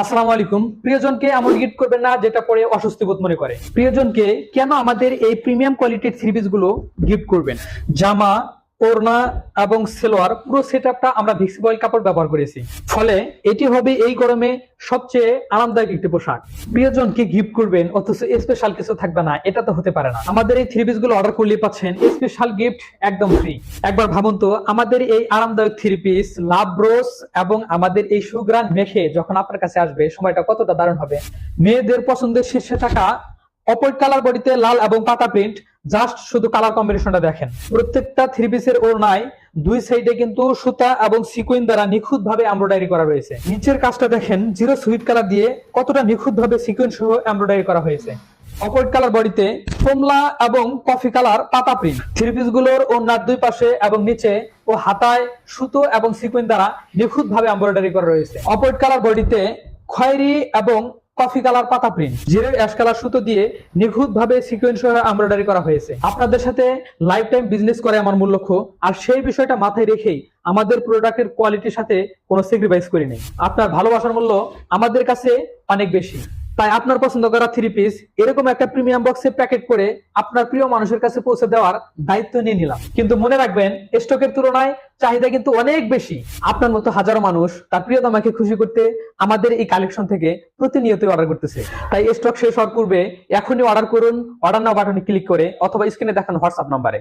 আসসালামু আলাইকুম। প্রিয়জনকে এমন গিফট করবেন না, যেটা পরে অস্বস্তি বোধ মনে করে। প্রিয়জনকে কেন আমাদের এই প্রিমিয়াম কোয়ালিটির পিসগুলো গিফট করবেন? জামা ওড়না এবং সেলোয়ার, পুরো সেট আমরা ভিক্সিবয়েল কাপড় ব্যবহার করেছি। ফলে এটি হবে এই গরমে সবচেয়ে আরামদায়ক একটি পোশাক। প্রিয়জনকে গিফট করবেন, অথচ স্পেশাল কিছু থাকবে না, এটা তো হতে পারে না। আমাদের এই থ্রি পিসগুলো অর্ডার করলে পাচ্ছেন স্পেশাল গিফট একদম ফ্রি একবার ভাবুন তো, আমাদের এই আরামদায়ক থ্রি পিস লাভ ব্রোস এবং আমাদের এই সুগ্রান মেখে যখন আপনার কাছে আসবে, সময়টা কতটা দারুণ হবে। মেয়েদের পছন্দের শীর্ষে থাকা অপর কালার বডিতে লাল এবং পাতা প্রিন্ট জাস্ট শুধু কালার কম্বিনেশনটা দেখেন। প্রত্যেকটা থ্রি পিসের ওড়নায় দুই সাইডে কিন্তু সুতা এবং সিকুইন দ্বারা নিখুঁত ভাবে এমব্রয়ডারি করা রয়েছে। নিচের কাজটা দেখেন জিরো সুইট কালার দিয়ে কতটা নিখুঁত ভাবে সিকুইন সহ এমব্রয়ডারি করা হয়েছে। অপর কালার বডিতে কমলা এবং কফি কালার পাতা প্রিন্ট থ্রি পিসগুলোর ওনার দুই পাশে এবং নিচে ও হাতায় সুতো এবং সিকুইন দ্বারা নিখুঁত ভাবে এমব্রয়ডারি করা রয়েছে। অপর কালার বডিতে খয়েরি এবং কফি কালার পাতা প্রিন্ট জিরের অ্যাশ কালার সুতো দিয়ে নিখুঁত ভাবে সিকোয়েন্স সহ এমব্রয়ডারি করা হয়েছে। আপনাদের সাথে লাইফ টাইম বিজনেস করে আমার মূল লক্ষ্য, আর সেই বিষয়টা মাথায় রেখেই আমাদের প্রোডাক্টের কোয়ালিটির সাথে কোনো স্যাক্রিফাইস করিনি আপনার ভালোবাসার মূল্য আমাদের কাছে অনেক বেশি। তাই আপনার পছন্দ করা থ্রি পিস এরকম একটা প্রিমিয়াম বক্সে প্যাকেট করে আপনার প্রিয় মানুষের কাছে পৌঁছে দেওয়ার দায়িত্ব নিয়ে নিলাম। কিন্তু মনে রাখবেন স্টকের তুলনায় চাহিদা কিন্তু অনেক বেশি। আপনার মতো হাজারো মানুষ তার প্রিয়তমাকে খুশি করতে আমাদের এই কালেকশন থেকে প্রতিনিয়ত অর্ডার করতেছে। তাই স্টক শেষ হওয়ার পূর্বে এখনই অর্ডার করুন অর্ডার নাও বাটনে ক্লিক করে অথবা স্ক্রিনে দেখানো হোয়াটসঅ্যাপ নাম্বারে